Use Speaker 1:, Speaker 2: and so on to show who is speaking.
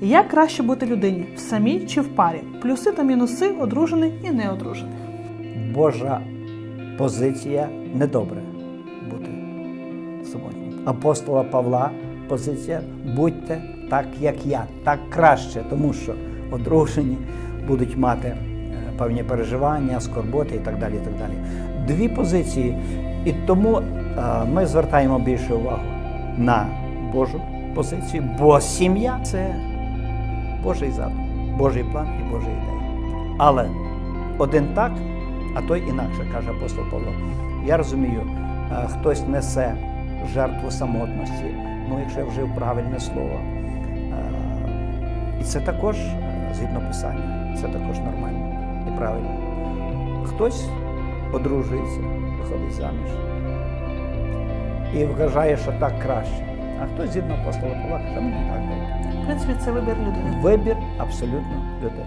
Speaker 1: Як краще бути людині в самій чи в парі? Плюси та мінуси одружених і неодружених.
Speaker 2: Божа позиція недобре бути самотнім. Апостола Павла позиція будьте так, як я, так краще, тому що одружені будуть мати е, певні переживання, скорботи і так далі. І так далі. Дві позиції. І тому е, ми звертаємо більше увагу на Божу позицію, бо сім'я це Божий задум, Божий план і Божа ідея. Але один так, а той інакше, каже апостол Павло. Я розумію, е, хтось несе жертву самотності, ну якщо я вжив правильне слово. Е, І це також е, згідно писання, це також нормально і правильно. Хтось одружується, виходить заміж і вважає, що так краще. А хтось згідно апостола Павла каже, мені так добре.
Speaker 1: В принципі, це вибір людини.
Speaker 2: Вибір абсолютно людини.